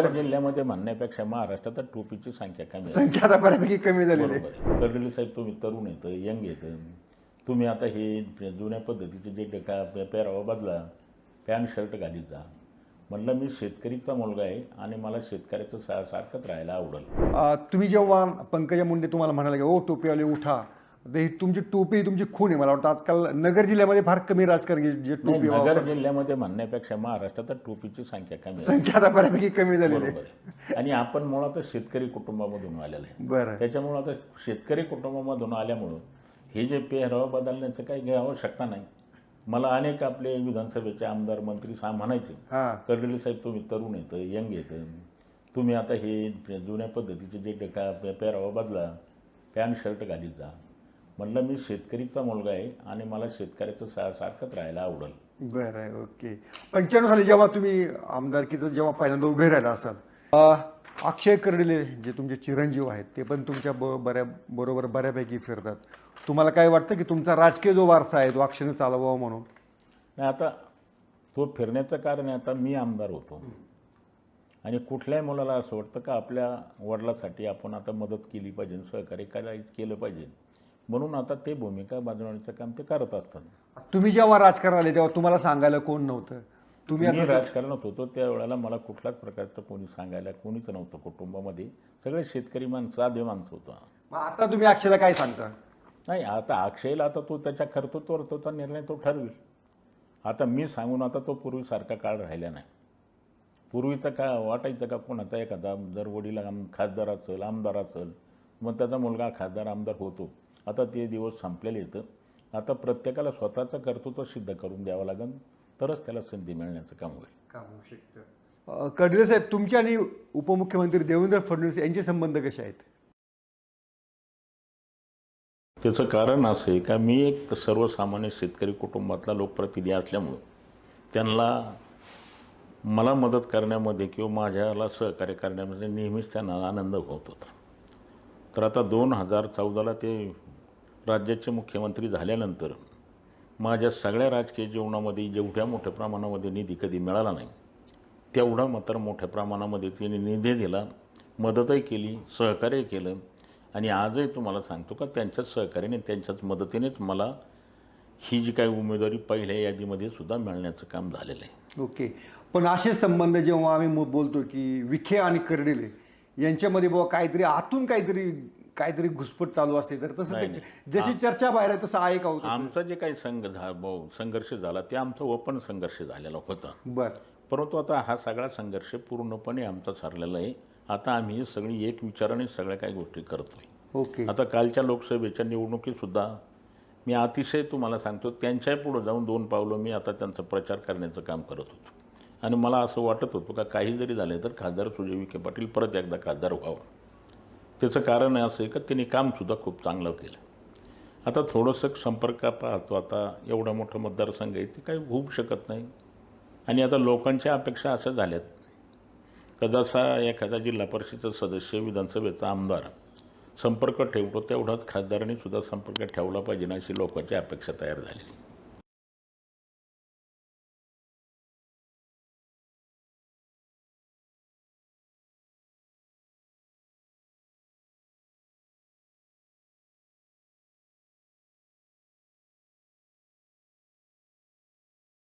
नगर जिल्ह्यामध्ये म्हणण्यापेक्षा महाराष्ट्रात टोपीची संख्या कमी आहे. संख्या आता बऱ्यापैकी कमी झालेली आहे. बरोबर आहे. कर्डिले साहेब तुम्ही तरुण येतं यंग येतं तुम्ही आता हे जुन्या पद्धतीचे जे डका पेरावा बदला पॅन्ट शर्ट घालीत जा. म्हटलं मी शेतकरीचा मुलगा आहे आणि मला शेतकऱ्याचं सा सारखंच राहायला आवडेल. अ, तुम्ही जेव्हा पंकजा मुंडे तुम्हाला म्हणाला की ओ टोपीवाले उठा. ही तुमची टोपी तुमची खून आहे मला वाटतं. आजकाल नगर जिल्ह्यामध्ये फार कमी राजकारण जे टोपी नगर जिल्ह्यामध्ये म्हणण्यापेक्षा महाराष्ट्रात टोपीची संख्या कमी संख्या आता बऱ्यापैकी कमी झालेली आहे. आणि आपण मुळातच शेतकरी कुटुंबामधून आलेलं आहे. बरं. त्याच्यामुळं आता शेतकरी कुटुंबामधून आल्यामुळं हे जे पेहराव बदलण्याचं काही आवश्यकता नाही. मला अनेक आपले विधानसभेचे आमदार मंत्री सा म्हणायचे हां. कर्डिले साहेब तुम्ही तरुण येतं यंग येतं तुम्ही आता हे जुन्या पद्धतीचे जे डका पेरावा बदला पॅन्ट शर्ट घालीत जा. म्हटलं मी शेतकरीचा मुलगा आहे आणि मला शेतकऱ्याचं सा सारखंच राहायला आवडेल. बरं आहे ओके. पंच्याण्णव साली जेव्हा तुम्ही आमदारकीचं जेव्हा पहिल्यांदा उभे राहिला असाल अक्षय कर्डिले जे तुमचे चिरंजीव आहेत ते पण तुमच्या ब बऱ्या बरोबर बऱ्यापैकी फिरतात. तुम्हाला काय वाटतं की तुमचा राजकीय जो वारसा आहे तो अक्षयने चालवावा म्हणून? नाही आता तो फिरण्याचं कारण आता मी आमदार होतो. आणि कुठल्याही मुलाला असं वाटतं का आपल्या वडिलासाठी आपण आता मदत केली पाहिजे सहकार्य करायला केलं पाहिजे. म्हणून आता ते भूमिका बाजवण्याचं काम ते करत असतात. तुम्ही जेव्हा राजकारण आले तेव्हा तुम्हाला सांगायला कोण नव्हतं? तुम्ही मी राजकारणात होतो त्यावेळेला मला कुठल्याच प्रकारचं कोणी सांगायला कोणीच नव्हतं कुटुंबामध्ये. सगळे शेतकरी माणसं साधे माणसं होतं आता तुम्ही अक्षयला काय सांगता? नाही आता अक्षयला आता तो त्याच्या कर्तृत्वावर त्याचा निर्णय तो ठरवेल. आता मी सांगून आता तो पूर्वीसारखा काळ राहिला नाही. पूर्वीचं का वाटायचं का कोणाचा? एखादा जर वडील आम खासदार असेल आमदार असेल मग त्याचा मुलगा खासदार आमदार होतो. आता ते दिवस संपलेले येतं आता प्रत्येकाला स्वतःचं कर्तृत्व सिद्ध करून द्यावं लागेल तरच त्याला संधी मिळण्याचं काम होईल. काम होऊ शकतं. कर्डिले साहेब तुमचे आणि उपमुख्यमंत्री देवेंद्र फडणवीस यांचे संबंध कसे आहेत? त्याचं कारण असं आहे का मी एक सर्वसामान्य शेतकरी कुटुंबातला लोकप्रतिनिधी असल्यामुळं त्यांना मला मदत करण्यामध्ये किंवा माझ्याला सहकार्य करण्यामध्ये नेहमीच त्यांना आनंद होत होता. तर आता दोन हजार चौदाला ते राज्याचे मुख्यमंत्री झाल्यानंतर माझ्या सगळ्या राजकीय जीवनामध्ये जेवढ्या मोठ्या प्रमाणामध्ये निधी कधी मिळाला नाही तेवढा मात्र मोठ्या प्रमाणामध्ये त्यांनी निधी दिला मदतही केली सहकार्य केलं. आणि आजही तुम्हाला सांगतो का त्यांच्याच सहकार्याने त्यांच्याच मदतीनेच मला ही जी काही उमेदवारी पहिल्या यादीमध्ये सुद्धा मिळण्याचं काम झालेलं आहे. ओके. पण असे संबंध जेव्हा आम्ही बोलतो की विखे आणि कर्डिले यांच्यामध्ये बाबा काहीतरी आतून काहीतरी काहीतरी घुसपट चालू असते. तर तसं नाही, ते जशी चर्चा बाहेर आहे तसं आहे का होतं आमचा जे काही संघ झा संघर्ष झाला ते आमचा ओपन संघर्ष झालेला होता. बर. परंतु आता हा सगळा संघर्ष पूर्णपणे आमचा ठरलेला आहे. आता आम्ही सगळी एक विचाराने सगळ्या काही गोष्टी करतोय ओके. आता कालच्या लोकसभेच्या निवडणुकीतसुद्धा मी अतिशय तुम्हाला सांगतो त्यांच्याही पुढं जाऊन दोन पावलं मी आता त्यांचा प्रचार करण्याचं काम करत होतो. आणि मला असं वाटत होतं का काही जरी झाले तर खासदार सुजय विखे पाटील परत एकदा खासदार व्हावं. त्याचं कारण असं आहे का त्यांनी कामसुद्धा खूप चांगलं केलं. आता थोडंसं संपर्क पाहतो. आता एवढा मोठा मतदारसंघ आहे ते काही होऊ शकत नाही. आणि आता लोकांच्या अपेक्षा अशा झाल्यात. कदाचा एखादा जिल्हा परिषदेचा सदस्य विधानसभेचा आमदार संपर्क ठेवतो तेवढाच खासदारांनीसुद्धा संपर्क ठेवला पाहिजे ना अशी लोकांची अपेक्षा तयार झाली